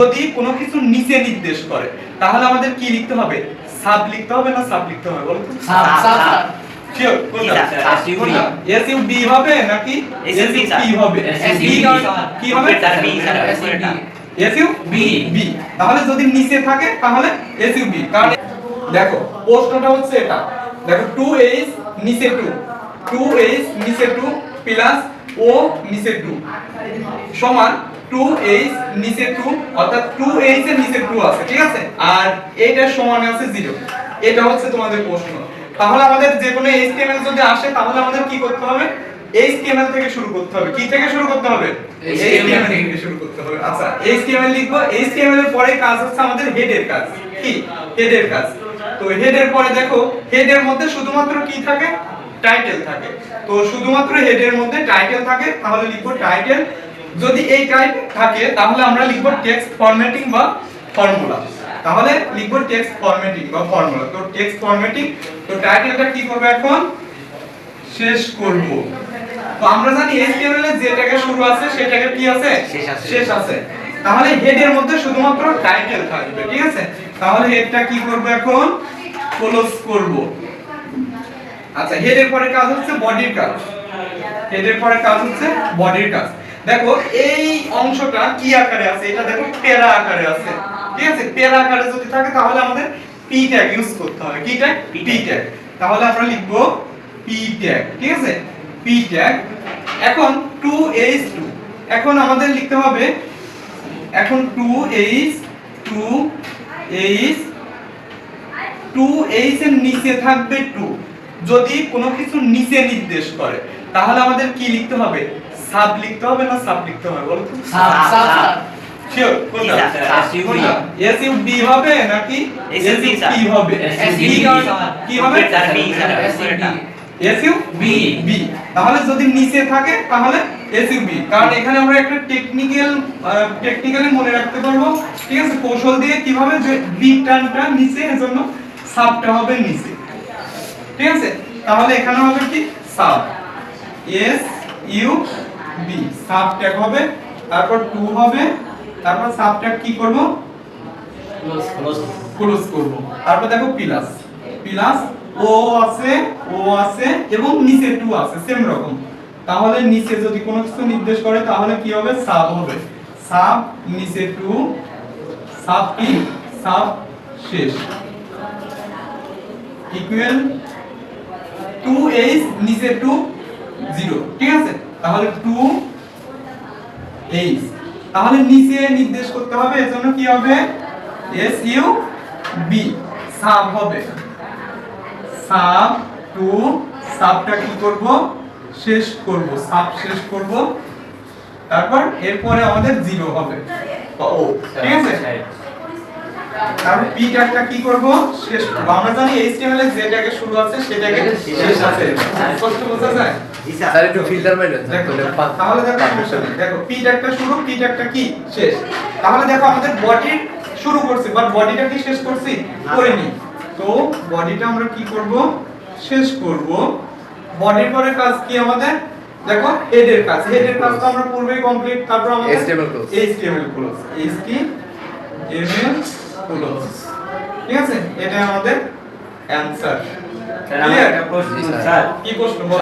যদি কোনো কিছু নিচে নির্দেশ করে তাহলে আমাদের কি লিখতে হবে? সাব লিখতে হবে না সাব লিখতে হবে? বলো সাব সাব হবে নাকি হবে? কি হবে? তাহলে যদি নিচে থাকে তাহলে কারণ দেখো প্রশ্নটা হচ্ছে এটা। দেখো 2h নিচে 2 2h নিচে 2 প্লাস ও নিচে 2 সমান 2h নিচে 2 অর্থাৎ 2h এর নিচে 2 আছে ঠিক আছে? আর এইটার সমান আছে 0 এটা হচ্ছে তোমাদের প্রশ্ন। তাহলে আমাদের যে কোনো যদি আসে তাহলে আমাদের কি করতে হবে? থেকে শুরু করতে হবে। কি থেকে শুরু করতে হবে? থেকে শুরু করতে হবে। আচ্ছা লিখব। এর পরে কাজ হচ্ছে আমাদের হেডের কাজ। কি? হেডের কাজ। তো হেডের পরে দেখো হেডের মধ্যে শুধুমাত্র কি থাকে? টাইটেল থাকে। তো শুধুমাত্র হেডের মধ্যে টাইটেল থাকে তাহলে লিখব টাইটেল যদি এই টাইটেল থাকে তাহলে আমরা লিখব টেক্সট ফরম্যাটিং বা ফর্মুলা তাহলে লিখব টেক্সট ফরম্যাটিং বা ফর্মুলা তো টেক্সট ফরম্যাটিং তো টাইটেলটা কি করবে এখন? শেষ করব। তো আমরা জানি HTML এর যে ট্যাগে শুরু আছে ট্যাগে কি আছে? শেষ আছে। শেষ আছে। তাহলে হেডের মধ্যে শুধুমাত্র টাইটেল থাকবে ঠিক আছে? তাহলে হেডটা কি করব এখন? ক্লোজ করব। আচ্ছা হেডের পরে কাজ হচ্ছে বডির কাজ। হেডের পরে কাজ হচ্ছে বডির কাজ। দেখো এই অংশটা কি আকারে আছে? এটা দেখো প্যারা আকারে আছে। ঠিক আছে? প্যারা আকারে যদি থাকে তাহলে আমাদের পি ট্যাগ ইউজ করতে হবে। কি ট্যাগ পি ট্যাগ তাহলে আমরা লিখব পি ট্যাগ ঠিক আছে? পি ট্যাগ এখন 2h2 এখন আমাদের লিখতে হবে এখন 2h 2h 2h এর নিচে থাকবে 2 যদি কোনো কিছু নিচে নির্দেশ করে তাহলে আমাদের কি লিখতে হবে? সাব লিখতে হবে না সাব লিখতে হবে বলো তো? সাব সাব শিওর কোনটা? কোনটা? এস ইউ বি হবে নাকি? S you. পি হবে। কারণ- স্যার। কি হবে? এস ইউ বি বি তাহলে যদি নিচে থাকে তাহলে এস ইউ বি কারণ এখানে আমরা একটা টেকনিক্যাল টেকনিক্যালি মনে রাখতে পারব। ঠিক আছে? কৌশল দিয়ে কীভাবে যে বি টানটা নিচে এজন্য সাবটা হবে নিচে। ঠিক আছে? তাহলে এখানে হবে কি? Sub. S U B sub tag হবে তারপর টু হবে তারপর সাব ট্যাগ কি করব? ক্লোজ করব। তারপর দেখো প্লাস প্লাস ও আছে ও আছে এবং নিচে টু আছে সেম রকম। তাহলে নিচে যদি কোনো কিছু নির্দেশ করে তাহলে কি হবে? সাব হবে। সাব নিচে টু সাব কি? সাব শেষ। ইকুয়াল টু এইচ নিচে টু জিরো। ঠিক আছে? তাহলে টু এইচ তাহলে নিচে নির্দেশ করতে হবে এজন্য কি হবে? এস ইউ বি সাব হবে। সাব টু সাবটা কি করব? শেষ করব সাব শেষ করব। তারপর এরপরে আমাদের জিরো হবে। ও ঠিক আছে? তারপর পি ট্যাগটা কি করব? শেষ করব। আমরা জানি এইচটিএমএল এর যে ট্যাগে শুরু আছে সেটাকে শেষ আছে। স্পষ্ট বোঝা যায়? স্যার একটু ফিল্টার মাইলেন তাহলে দেখো দেখো পি ট্যাগটা শুরু পি ট্যাগটা কি? শেষ। তাহলে দেখো আমাদের বডি শুরু করছি বাট বডিটা কি শেষ করছি? করিনি তো বডিটা আমরা কি করব? শেষ করব। বডির পরে কাজ কি আমাদের? দেখো হেডের কাজ। হেডের কাজ তো আমরা পূর্বেই কমপ্লিট তারপর আমাদের HTML close। HTML close HTML close ঠিক আছে? এটা আমাদের অ্যানসার স্যার একটা প্রশ্ন স্যার। কি প্রশ্ন? বল?